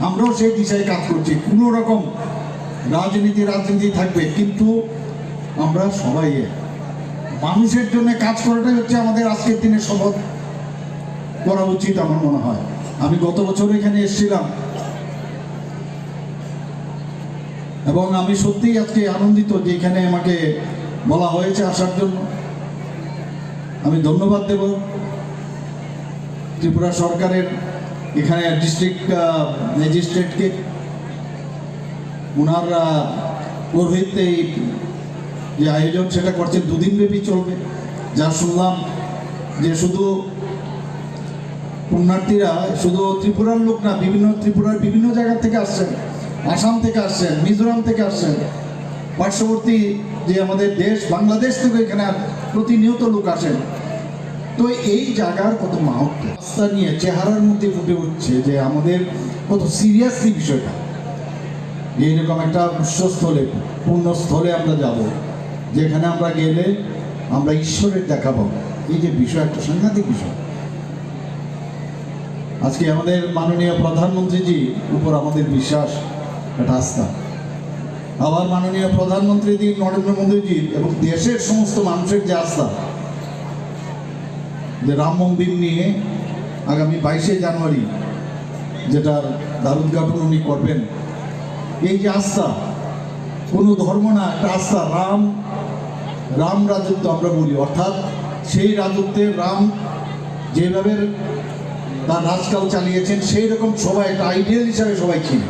আমরাও সেই দিশায় কাজ করছি। কোনো রকম রাজনীতি রাজনীতি থাকবে, কিন্তু আমরা সবাই মানুষের জন্য কাজ করাটাই হচ্ছে আমাদের আজকের দিনে শপথ করা উচিত আমার মনে হয়। আমি গত বছর এখানে এসেছিলাম। এবং আমি সত্যিই আজকে আনন্দিত যে এখানে আমাকে বলা হয়েছে আসার জন্য। আমি ধন্যবাদ দেব ত্রিপুরা সরকারের এখানে ডিস্ট্রিক্ট ম্যাজিস্ট্রেটকে ওনার আহ, এই যে আয়োজন সেটা করছে দুদিন ব্যাপী চলবে। যা শুনলাম যে শুধু পুণ্যার্থীরা শুধু ত্রিপুরার লোক না বিভিন্ন ত্রিপুরার বিভিন্ন জায়গা থেকে আসছেন। আসাম থেকে আসছেন মিজোরাম থেকে আসছেন। পার্শ্ববর্তী যে আমাদের দেশ বাংলাদেশ থেকে এখানে প্রতিনিয়ত লোক আসেন। তো এই জায়গার কত মাহাত্ম রাস্তা নিয়ে চেহারার মধ্যে ফুটে উঠছে যে আমাদের কত সিরিয়াসলি বিষয়টা। যে এরকম একটা উৎসস্থলে পুণ্যস্থলে আমরা যাব, যেখানে আমরা গেলে আমরা ঈশ্বরের দেখা পাবো। এই যে বিষয়, একটা সাংঘাতিক বিষয়। আজকে আমাদের মাননীয় প্রধানমন্ত্রীজি উপর আমাদের বিশ্বাস, একটা আস্থা। আবার মাননীয় প্রধানমন্ত্রীজি নরেন্দ্র মোদীজি এবং দেশের সমস্ত মানুষের যে আস্থা যে রাম মন্দির নিয়ে আগামী বাইশে জানুয়ারি যেটার দ্বার উদ্ঘাটন উনি করবেন, এই যে আস্থা, কোনো ধর্ম না, একটা আস্থা, রাম রাম রাজত্ব আমরা বলি, অর্থাৎ সেই রাজত্বে রাম যেভাবে তার রাজকাল চালিয়েছেন সেই রকম সবাই একটা আইডিয়াল হিসাবে সবাই ছিল